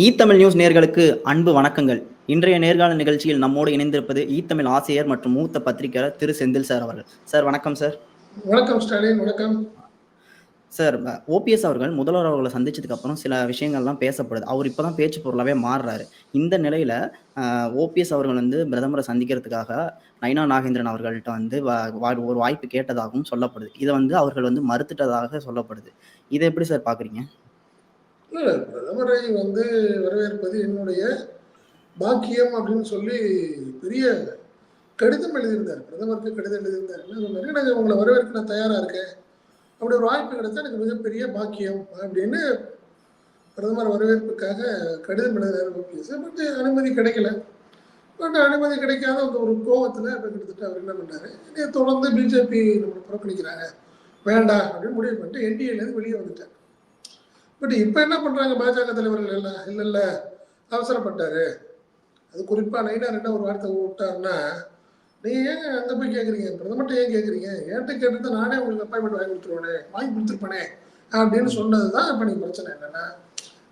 ஈ Tamil news நேர்களுக்கு அன்பு வணக்கங்கள். இன்றைய நேர்காணல் நிகழ்ச்சியில் நம்மோடு இணைந்திருப்பது ஈ தமிழ் ஆசிரியர் மற்றும் மூத்த பத்திரிகையாளர் திரு செந்தில் சார் அவர்கள். சார் வணக்கம் சார். வணக்கம் ஸ்டாலின். வணக்கம். சார் ஓபிஎஸ் அவர்கள் முதல்வர் அவர்களை சந்திச்சதுக்கு அப்புறம் சில விஷயங்கள்லாம் பேசப்படுது. அவர் இப்போதான் பேச்சு பொருளாவே மாறுறாரு. இந்த நிலையில ஓபிஎஸ் அவர்கள் வந்து பிரதமரை சந்திக்கிறதுக்காக நைனா நாகேந்திரன் அவர்கள்ட்ட வந்து ஒரு வாய்ப்பு கேட்டதாகவும் சொல்லப்படுது. இதை வந்து அவர்கள் வந்து மறுத்துட்டதாக சொல்லப்படுது. இதை எப்படி சார் பாக்குறீங்க? பிரதமரை வந்து வரவேற்பது என்னுடைய பாக்கியம் அப்படின்னு சொல்லி பெரிய கடிதம் எழுதியிருந்தார். பிரதமருக்கு கடிதம் எழுதியிருந்தார். என்ன சொன்னாரு உங்களை வரவேற்க நான் தயாராக இருக்கேன்? அப்படி ஒரு வாய்ப்பு கிடைச்சா எனக்கு மிகப்பெரிய பாக்கியம். அப்படின்னு பிரதமர் வரவேற்புக்காக கடிதம் எழுதினார் ஓபிஎஸ். பட் அனுமதி கிடைக்கல. பட் அனுமதி கிடைக்காத அந்த ஒரு கோபத்தில் அப்படி கிட்டத்தட்ட அவர் என்ன பண்ணார்? இதை தொடர்ந்து பிஜேபி நம்மளை புறக்கணிக்கிறாங்க. வேண்டாம். அப்படின்னு முடிவு பண்ணிட்டு என்டிஏலேருந்து வெளியே வந்துட்டார். பட் இப்போ என்ன பண்றாங்க பாஜக தலைவர்கள்? எல்லாம் இல்லை இல்லை. அவசரப்பட்டாரு. அது குறிப்பா நைனார் என்ன ஒரு வார்த்தை விட்டாருன்னா நீங்க ஏங்க அங்க போய் கேக்குறீங்க? பிரதமர்கிட்ட ஏன் கேக்குறீங்க? ஏன்ட்டு கேட்டு நானே உங்களுக்கு அப்பாயின்மெண்ட் வாங்கி கொடுத்துருவேனே வாங்கி கொடுத்துருப்பேனே அப்படின்னு சொன்னதுதான் இப்ப நீங்க பிரச்சனை என்னன்னா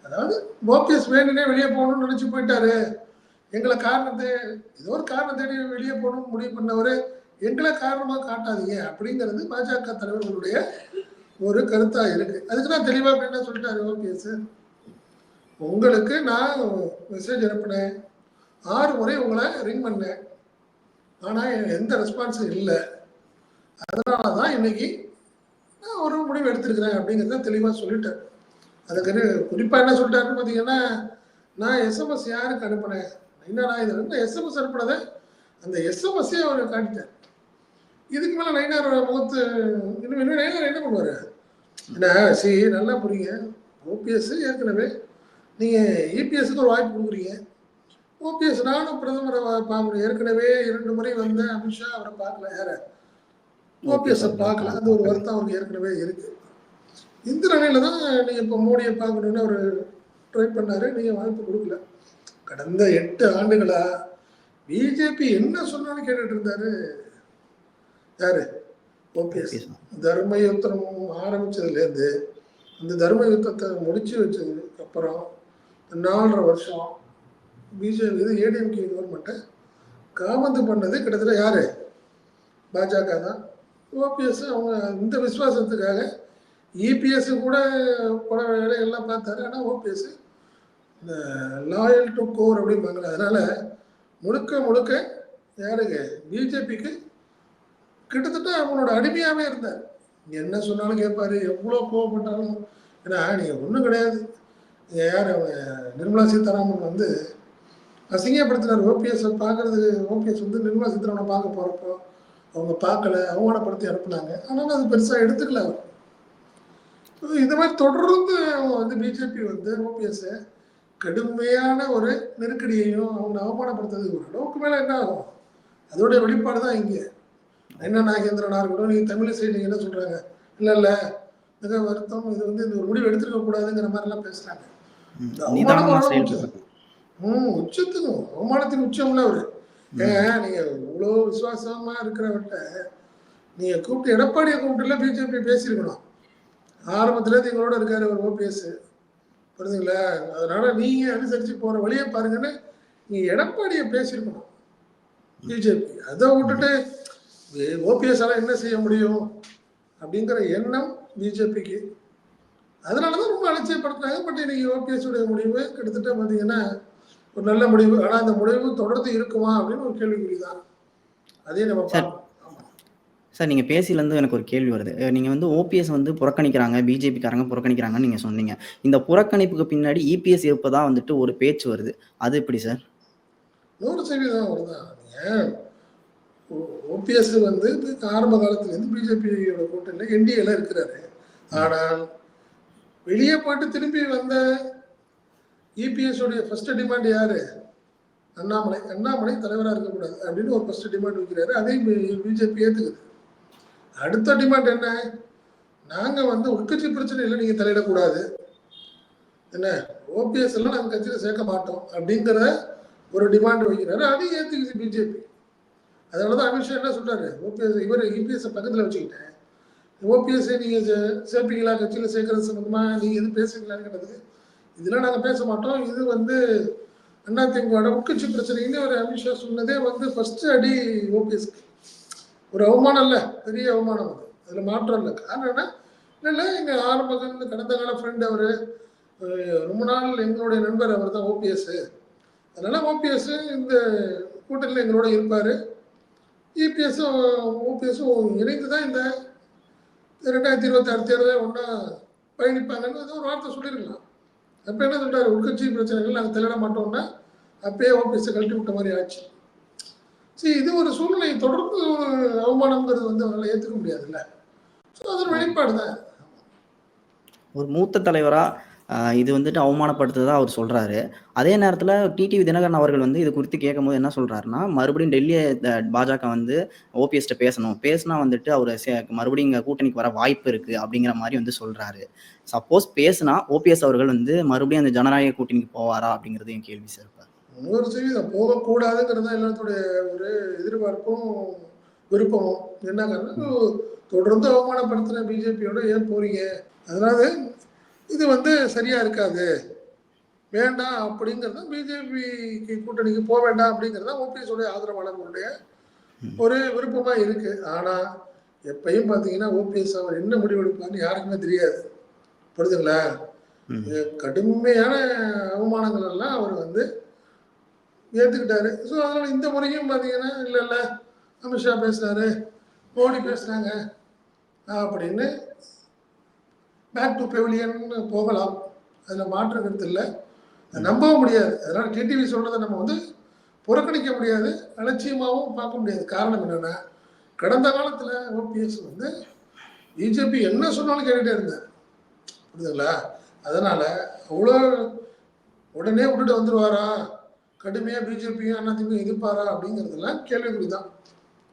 அதாவது ஓபிஎஸ் வேணுனே வெளியே போகணும்னு நினைச்சு போயிட்டாரு. எங்களை காரணத்தை ஏதோ ஒரு காரணம் தேடி வெளியே போகணும்னு முடிவு பண்ணவர் எங்களை காரணமா காட்டாதீங்க அப்படிங்கிறது பாஜக தலைவர்களுடைய ஒரு கருத்தா இருக்கு. அதுக்கு நான் தெளிவா இப்ப என்ன சொல்லிட்டாரு சார் உங்களுக்கு நான் மெசேஜ் அனுப்பினேன். ஆறு முறை உங்களை ரிங் பண்ணேன். ஆனால் எந்த ரெஸ்பான்ஸும் இல்லை. அதனால தான் இன்னைக்கு நான் ஒரு முடிவு எடுத்திருக்கிறேன் அப்படிங்கிறத தெளிவாக சொல்லிட்டேன். அதுக்கு குறிப்பாக என்ன சொல்லிட்டாருன்னு பார்த்தீங்கன்னா நான் எஸ்எம்எஸ் யாருக்கு அனுப்பினேன்? நைனா இது ரெண்டு எஸ்எம்எஸ் அனுப்பினதை அந்த எஸ்எம்எஸ்ஸே அவர் காட்டிட்டேன். இதுக்கு மேலே நைனாரோட முகத்து இன்னும் இன்னும் நைனார் என்ன பண்ணுவார்? என்ன? சி நல்லா புரியுங்க. ஓபிஎஸ் ஏற்கனவே நீங்க இபிஎஸ்க்கு ஒரு வாய்ப்பு கொடுக்குறீங்க. ஓபிஎஸ் நானும் பிரதமரை பார்க்கணும் ஏற்கனவே இரண்டு முறை வந்த அமித்ஷா அவரை பார்க்கல யார ஓபிஎஸ் பார்க்கல. அந்த ஒரு வருத்தம் அவருக்கு ஏற்கனவே இருக்கு. இந்த நிலையில தான் நீங்க இப்போ மோடியை பார்க்கணும்னு அவர் ட்ரை பண்ணாரு. நீங்க வாய்ப்பு கொடுக்கல. கடந்த எட்டு ஆண்டுகளா பிஜேபி என்ன சொன்னாலும் கேட்டுட்டு இருந்தாரு. யாரு? ஓபிஎஸ் தர்ம யுத்தம் ஆரம்பிச்சதுலேருந்து அந்த தர்ம யுத்தத்தை முடிச்சு வச்சதுக்கு அப்புறம் நாலரை வருஷம் பிஜேபி இது ஏடிஎம்கே கவர்மெண்ட்டை காமந்து பண்ணது கிட்டத்தட்ட யாரு? பாஜக தான். ஓபிஎஸ் அவங்க இந்த விசுவாசத்துக்காக இபிஎஸ் கூட பல வேலைகள்லாம் பார்த்தாரு. ஆனால் ஓபிஎஸ் இந்த லாயல் டு கோர் அப்படிம்பாங்க. அதனால முழுக்க முழுக்க யாருக்கு பிஜேபிக்கு கிட்டத்தட்ட அவனோட அடிமையாகவே இருந்தார். என்ன சொன்னாலும் கேட்பாரு எவ்வளோ கோவப்பட்டாலும். ஏன்னா நீங்கள் ஒன்றும் கிடையாது. யார் அவன்? நிர்மலா சீதாராமன் வந்து அசிங்கப்படுத்தினார். ஓபிஎஸ் பார்க்கறது ஓபிஎஸ் வந்து நிர்மலா சீதாராமனை பார்க்க போகிறப்போ அவங்க பார்க்கல அவமானப்படுத்தி அனுப்புனாங்க. ஆனாலும் அது பெருசாக எடுத்துக்கல அவர். இந்த மாதிரி தொடர்ந்து அவங்க வந்து பிஜேபி வந்து ஓபிஎஸ் கடுமையான ஒரு நெருக்கடியையும் அவங்க அவமானப்படுத்துறதுக்கு ஒரு அளவுக்கு மேலே என்ன ஆகும்? அதோடைய வெளிப்பாடு தான் இங்கே. என்ன நாகேந்திரனா இருக்கட்டும் நீங்க தமிழிசை நீங்க என்ன சொல்றாங்க? இல்ல இல்ல. மிக வருத்தம். இது வந்து இந்த ஒரு முடிவு எடுத்திருக்க கூடாதுங்கிற மாதிரி எல்லாம் பேசுறாங்க இந்த அவமானம் நிதானமா ஓரளவு செயல்படுறது. ம் உச்சத்துக்கும் அவமானத்தின் உச்சம்ல அவரு. ஏங்க நீங்க இவ்வளவு விசுவாசமா இருக்கிறவர்கிட்ட நீங்க கூப்பிட்டு எடப்பாடியை கூப்பிட்டுல பிஜேபி பேசியிருக்கணும். ஆரம்பத்துல இருந்து எங்களோட இருக்காரு ஒரு ஓபிஎஸ். புரியுதுங்களா அதனால நீங்க அனுசரிச்சு போற வழியை பாருங்கன்னு நீங்க எடப்பாடியை பேசியிருக்கணும். பிஜேபி. அதை விட்டுட்டு ஓபிஎஸ் ஆல என்ன செய்ய முடியும் அப்படிங்கிற எண்ணம் பிஜேபிக்கு அதனாலதான் ரொம்ப அலட்சியப்படுத்துறாங்க. பட் இன்னைக்கு ஓபிஎஸ் உடைய முடிவு கிட்டத்தட்ட பாத்தீங்கன்னா ஒரு நல்ல முடிவு. ஆனா அந்த முடிவு தொடர்ந்து இருக்குமா அப்படின்னு ஒரு கேள்விக்குறிதான். அதையும் நம்ம சார். பார்க்கணும். ஆமா. சார் நீங்க பேசியிலேருந்து எனக்கு ஒரு கேள்வி வருது. அஹ் நீங்க வந்து ஓபிஎஸ் வந்து புறக்கணிக்கிறாங்க பிஜேபிக்காரங்க புறக்கணிக்கிறாங்கன்னு நீங்க சொன்னீங்க. இந்த புறக்கணிப்புக்கு பின்னாடி இபிஎஸ் இருப்பதா வந்துட்டு ஒரு பேச்சு வருது. அது எப்படி சார்? நூறு சதவீதம் வருதான் நீங்க ஓபிஎஸ் வந்து ஆரம்ப காலத்துலேருந்து பிஜேபியோட கூட்டணியில் என்டிஏல இருக்கிறாரு. ஆனால் வெளியே போயிட்டு திரும்பி வந்த இபிஎஸோடைய ஃபர்ஸ்ட் டிமாண்ட் யாரு? அண்ணாமலை. அண்ணாமலை தலைவராக இருக்கக்கூடாது அப்படின்னு ஒரு ஃபர்ஸ்ட் டிமாண்ட் வைக்கிறாரு. அதையும் பிஜேபி ஏற்றுக்குது அடுத்த டிமாண்ட் என்ன? நாங்கள் வந்து உட்கட்சி பிரச்சனை இல்லை நீங்கள் தலையிடக்கூடாது. என்ன? ஓபிஎஸ் எல்லாம் நாங்கள் கட்சியில சேர்க்க மாட்டோம் அப்படிங்கிற ஒரு டிமாண்ட் வைக்கிறாரு. அதையும் ஏற்றுக்குது பிஜேபி அதனாலதான் அமித்ஷா என்ன சொல்கிறாரு ஓபிஎஸ் இவர் இபிஎஸ் பக்கத்தில் வச்சுக்கிட்டேன். ஓபிஎஸ்ஸை நீங்கள் சே- சேர்ப்பீங்களா? கட்சியில் சேர்க்கறது சம்பந்தமா நீங்கள் எதுவும் பேசுவீங்களான்னு கேட்டதுக்கு இதெல்லாம் நாங்கள் பேச மாட்டோம். இது வந்து அண்ணா அதிமுக உட்கட்சி பிரச்சனைன்னு ஒரு அமித்ஷா சொன்னதே வந்து ஃபர்ஸ்ட் அடி ஓபிஎஸ்க்கு ஒரு அவமானம் இல்லை. பெரிய அவமானம் அது. அதில் மாற்றம் இல்லை. காரணம் என்ன? இல்லை இல்லை எங்கள் ஆரம்பத்தில் கடந்த கால ஃப்ரெண்ட் அவர் ரொம்ப நாள் எங்களுடைய நண்பர் அவர் தான் ஓபிஎஸ் அதனால் ஓபிஎஸ் இந்த கூட்டத்தில் எங்களோட இருப்பார். இபிஎஸும் ஓபிஎஸும் இணைந்து தான் இந்த ரெண்டாயிரத்தி இருபத்தாறு தேர்தலில் ஒன்றா பயணிப்பாங்கன்னு ஏதோ ஒரு வார்த்தை சொல்லியிருக்கலாம் அப்போ என்ன சொல்கிறார் உட்கட்சி பிரச்சனைகள் நாங்கள் தலையிட மாட்டோம்னா அப்பயே ஓபிஎஸ் கழட்டி விட்ட மாதிரி ஆச்சு. சரி இது ஒரு சூழ்நிலை தொடர்ந்து ஒரு அவமானம்ங்கிறது வந்து அவரால் ஏற்றுக்க முடியாதுல்ல. ஸோ அது ஒரு வெளிப்பாடு தான் ஒரு மூத்த தலைவராக இது வந்துட்டு அவமானப்படுத்துறதா அவர் சொல்றாரு. அதே நேரத்துல டிடிவி தினகரன் அவர்கள் வந்து இது குறித்து கேட்கும்போது என்ன சொல்றாருன்னா மறுபடியும் டெல்லியை பாஜக வந்து ஓபிஎஸ்ட்ட பேசணும். பேசினா வந்துட்டு அவர் மறுபடியும் இங்க கூட்டணிக்கு வர வாய்ப்பு இருக்கு அப்படிங்கிற மாதிரி வந்து சொல்றாரு. சப்போஸ் பேசினா ஓபிஎஸ் அவர்கள் வந்து மறுபடியும் அந்த ஜனநாயக கூட்டணிக்கு போவாரா அப்படிங்கிறது என் கேள்வி சார் செய்தி தான் போகக்கூடாதுங்கிறது தான் எல்லாத்துடைய ஒரு எதிர்பார்ப்பும் விருப்பமும். என்ன தொடர்ந்து அவமானப்படுத்துகிற பிஜேபியோட ஏன் போறீங்க? அதனால இது வந்து சரியா இருக்காது. வேண்டாம் அப்படிங்கிறது பிஜேபி கூட்டணிக்கு போக வேண்டாம் அப்படிங்கிறது ஓபிஎஸ் உடைய ஆதரவாளர்களுடைய ஒரு விருப்பமா இருக்கு. ஆனா எப்பயும் பாத்தீங்கன்னா ஓபிஎஸ் அவர் என்ன முடிவெடுப்பார்னு யாருக்குமே தெரியாது. புரியுதுங்களா. கடுமையான அவமானங்கள் எல்லாம் அவர் வந்து ஏத்துக்கிட்டாரு. ஸோ அதனால இந்த முறையும் பாத்தீங்கன்னா இல்ல இல்ல அமித்ஷா பேசுறாரு மோடி பேசுறாங்க அப்படின்னு பேக் டு பெவிலியன் போகலாம். அதுல மாற்று கருத்து இல்லை. நம்பவும் முடியாது. அதனால டிடிவி சொல்றதை நம்ம வந்து புறக்கணிக்க முடியாது. அலட்சியமாகவும் பார்க்க முடியாது. காரணம் என்னன்னா கடந்த காலத்துல ஓபிஎஸ் வந்து பிஜேபி என்ன சொன்னாலும் கேட்டுட்டே இருந்தார். புரியுதுங்களா? அதனால அவ்வளோ உடனே விட்டுட்டு வந்துருவாரா? கடுமையா பிஜேபியும் அதிமுக எதிர்ப்பாரா? அப்படிங்கிறதெல்லாம் கேள்விக்குறி தான்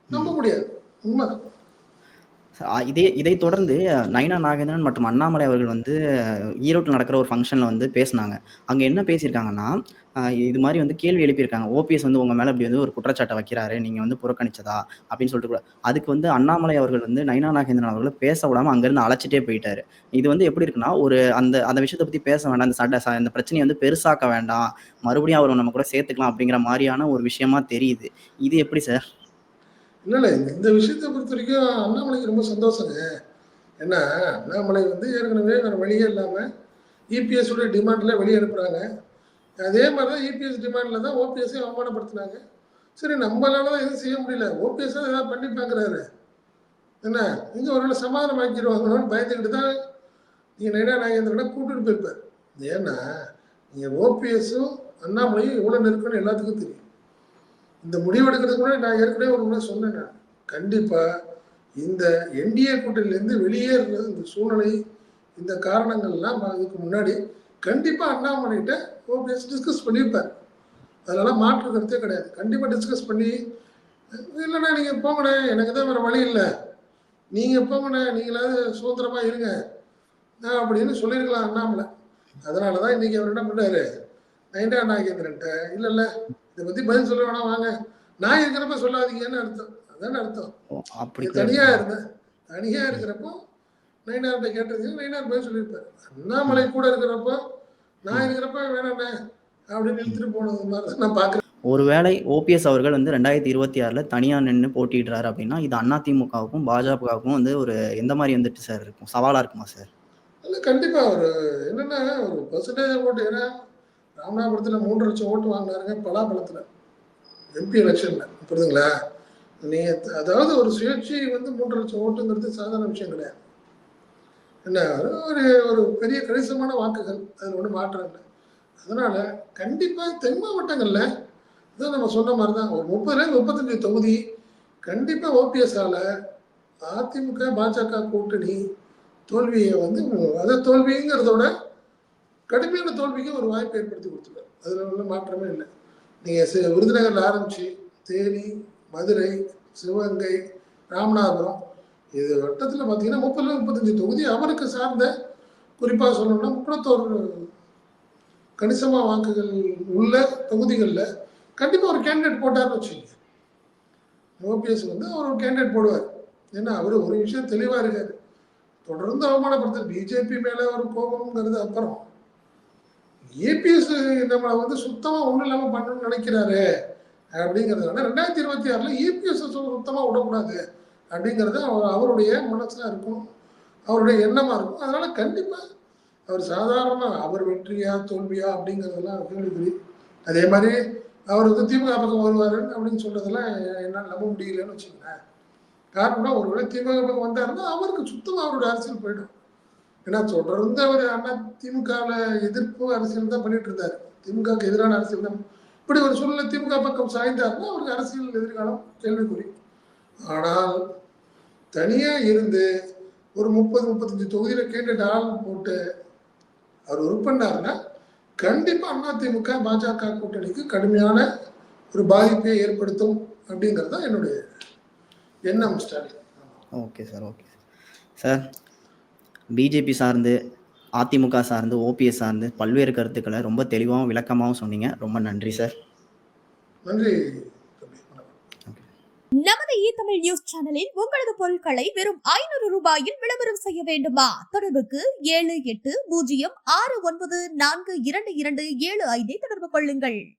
நம்ப முடியாது. உண்மைதான். ஆஹ் இதே இதை தொடர்ந்து நைனா நாகேந்திரன் மற்றும் அண்ணாமலை அவர்கள் வந்து ஈரோட்டில் நடக்கிற ஒரு ஃபங்க்ஷனில் வந்து பேசினாங்க. அங்கே என்ன பேசியிருக்காங்கன்னா இது மாதிரி வந்து கேள்வி எழுப்பியிருக்காங்க. ஓபிஎஸ் வந்து உங்கள் மேலே இப்படி வந்து ஒரு குற்றச்சாட்டை வைக்கிறாரு நீங்கள் வந்து புறக்கணிச்சதா? அப்படின்னு சொல்லிட்டு கூட அதுக்கு வந்து அண்ணாமலை அவர்கள் வந்து நயனா நாகேந்திரன் அவர்களை பேச விடாமல் அங்கேருந்து அழைச்சிட்டே போயிட்டாரு. இது வந்து எப்படி இருக்குன்னா ஒரு அந்த அந்த விஷயத்தை பற்றி பேச வேண்டாம் அந்த சட்ட அந்த பிரச்சனையை வந்து பெருசாக்க வேண்டாம். மறுபடியும் அவர் நம்ம கூட சேர்த்துக்கலாம் அப்படிங்கிற மாதிரியான ஒரு விஷயமா தெரியுது. இது எப்படி சார்? இல்லை இல்லை இந்த- விஷயத்தை பொறுத்த வரைக்கும் அண்ணாமலைக்கு ரொம்ப சந்தோஷங்க. ஏன்னா அண்ணாமலை வந்து ஏற்கனவே வேற வழியே இல்லாமல் இபிஎஸ் டிமாண்டில் வெளியே அனுப்புகிறாங்க அதே மாதிரி தான் இபிஎஸ் டிமாண்டில் தான் ஓபிஎஸ்ஸையும் அவமானப்படுத்தினாங்க. சரி நம்மளால தான் எதுவும் செய்ய முடியல. ஓபிஎஸ் தான் ஏதாவது பண்ணி பார்க்குறாரு. என்ன? இங்கே ஒரு நாள் சமாதானம் ஆக்கிடுவாங்களோன்னு பயந்துக்கிட்டு தான் நீங்கள் நைனா நாகேந்திரனா கூட்டிகிட்டு போயிருப்பார். ஏன்னா நீங்கள் ஓபிஎஸும் அண்ணாமலையும் எவ்வளோ நெருக்கம்னு எல்லாத்துக்கும் தெரியும். இந்த முடிவெடுக்கிறதுக்கு முன்னாடி நான் ஏற்கனவே ஒரு முறை சொன்னேன் நான் கண்டிப்பா இந்த என்டிஏ கூட்டணியிலேருந்து வெளியேறது இந்த சூழ்நிலை இந்த காரணங்கள்லாம் இதுக்கு முன்னாடி கண்டிப்பா அண்ணாமலைகிட்ட ஓபிஎஸ் டிஸ்கஸ் பண்ணியிருப்பார். அதனால மாற்று கருத்தே கிடையாது. கண்டிப்பா டிஸ்கஸ் பண்ணி இல்லைண்ணா நீங்க போங்கண்ணே எனக்கு தான் வேற வழி இல்லை. நீங்க போங்கண்ணே நீங்களாவது சுதந்திரமா இருங்க. நான் அப்படின்னு சொல்லியிருக்கலாம் அண்ணாமலை. அதனால தான் இன்னைக்கு அவர் என்ன பண்ணாரு? நைண்டா நாகேந்திரன்ட்ட இல்லை இல்லை. இதை பத்தி பதில் சொல்ல வேணாம் வாங்க. நான் இருக்கிறப்ப சொல்லாதீங்கன்னு அர்த்தம். அதானே அர்த்தம். அப்படி தனியா? இருந்தேன். தனியா இருக்கிறப்போ நைனார்கிட்ட கேட்டிருந்தீங்க நைனார் பதில் சொல்லியிருப்பாரு. அண்ணாமலை கூட இருக்கிறப்போ நான் இருக்கிறப்ப வேணாண்ணே அப்படின்னு இழுத்துட்டு போனது மாதிரி தான் நான் பார்க்குறேன். ஒருவேளை ஓபிஎஸ் அவர்கள் வந்து ரெண்டாயிரத்தி இருபத்தி ஆறுல தனியா நின்று போட்டியிடுறாரு அப்படின்னா இது அதிமுகவுக்கும் பாஜகவுக்கும் வந்து ஒரு எந்த மாதிரி வந்துட்டு சார் இருக்கும்? சவாலா இருக்குமா சார்? இல்லை கண்டிப்பா ஒரு என்னன்னா ஒரு பர்சன்டேஜ் ஓட்டு ஏன்னா ராமநாதபுரத்தில் மூன்று லட்சம் ஓட்டு வாங்கினாருங்க பலாபலத்தில் எம்பி எலெக்ஷனில் புரியுதுங்களா? நீ அதாவது ஒரு சுயேட்சை வந்து மூன்று லட்சம் ஓட்டுங்கிறது சாதாரண விஷயம் கிடையாது. என்ன? ஒரு ஒரு பெரிய கணிசமான வாக்குகள். அதில் ஒன்றும் மாற்றம் இல்லை. அதனால் கண்டிப்பாக தென் மாவட்டங்களில் இதான் நம்ம சொன்ன மாதிரி தான் ஒரு முப்பதுலேருந்து முப்பத்தஞ்சு தொகுதி கண்டிப்பாக ஓபிஎஸ்ஸால் அதிமுக பாஜக கூட்டணி தோல்வியை வந்து அதை தோல்விங்கிறதோட கடுமையான தோல்விக்கு ஒரு வாய்ப்பு ஏற்படுத்தி கொடுத்துருக்காரு. அதில் ஒன்றும் மாற்றமே இல்லை. நீங்கள் விருதுநகரில் ஆரம்பித்து தேனி மதுரை சிவகங்கை ராமநாதபுரம் இது வட்டத்தில் பார்த்தீங்கன்னா முப்பதுல முப்பத்தஞ்சு தொகுதி அவருக்கு சார்ந்த குறிப்பாக சொல்லணும்னா முப்பத்தோரு கணிசமாக வாக்குகள் உள்ள தொகுதிகளில் கண்டிப்பாக ஒரு கேண்டிடேட் போட்டார்னு வச்சுக்கோங்க. ஓபிஎஸ் வந்து அவர் ஒரு கேண்டிடேட் போடுவார். ஏன்னா அவர் ஒரு விஷயம் தெளிவாக இருக்காரு. தொடர்ந்து அவமானப்படுத்த பிஜேபி மேலே ஒரு கோபம்ங்கிறது அப்புறம். ஏபிஎஸ் நம்மளை வந்து சுத்தமாக ஒன்றும் இல்லாமல் பண்ணணும்னு நினைக்கிறாரு. அப்படிங்கிறதுனால ரெண்டாயிரத்தி இருபத்தி ஆறில் ஏபிஎஸ் சுத்தமாக விடக்கூடாது. அப்படிங்கிறது அவர் அவருடைய மனசில் இருக்கும். அவருடைய எண்ணமாக இருக்கும். அதனால் கண்டிப்பாக அவர் சாதாரணமாக அவர் வெற்றியா தோல்வியா அப்படிங்கிறதெல்லாம் கேள்விக்குறி. அதே மாதிரி அவர் வந்து திமுக பக்கம் வருவார் அப்படின்னு சொல்கிறதெல்லாம் என்னால் நம்ப முடியலன்னு வச்சுக்கோங்களேன். காரணம் ஒருவேளை திமுக பக்கம் வந்தாருன்னா அவருக்கு சுத்தமாக அவருடைய அரசியல் போயிடும். ஏன்னா தொடர்ந்து அவர் அண்ணா திமுகவில் எதிர்ப்பு அரசியல் தான் பண்ணிட்டு இருந்தாரு. திமுகவுக்கு எதிரான அரசியல் தான். இப்படி ஒரு சூழ்நிலை திமுக பக்கம் சாய்ந்தாருன்னா அவருக்கு அரசியல் எதிர்காலம் கேள்விக்குறி. ஆனால் தனியாக இருந்து ஒரு முப்பது முப்பத்தஞ்சு தொகுதியில் கேட்டு ஆள் போட்டு அவர் உருப்பண்ணார்னா கண்டிப்பாக அண்ணா அதிமுக பாஜக கூட்டணிக்கு கடுமையான ஒரு பாதிப்பை ஏற்படுத்தும் அப்படிங்கிறது தான் என்னுடைய எண்ணம் Stalin. Okay sir okay sir BJP சார்ந்து அதிமுக சார்ந்து ஓபிஎஸ் சார்ந்து பல்வேறு கருத்துக்களை ரொம்ப தெளிவாகவும் விளக்கமாகவும் சொன்னீங்க. ரொம்ப நன்றி சார். நன்றி. நமது இ தமிழ் நியூஸ் சேனலில் உங்களது பொருட்களை வெறும் ஐநூறு ரூபாயில் விளம்பரம் செய்ய வேண்டுமா? தொடர்புக்கு ஏழு எட்டு பூஜ்ஜியம் ஆறு ஒன்பது நான்கு இரண்டு இரண்டு ஏழு ஐந்தை தொடர்பு கொள்ளுங்கள்.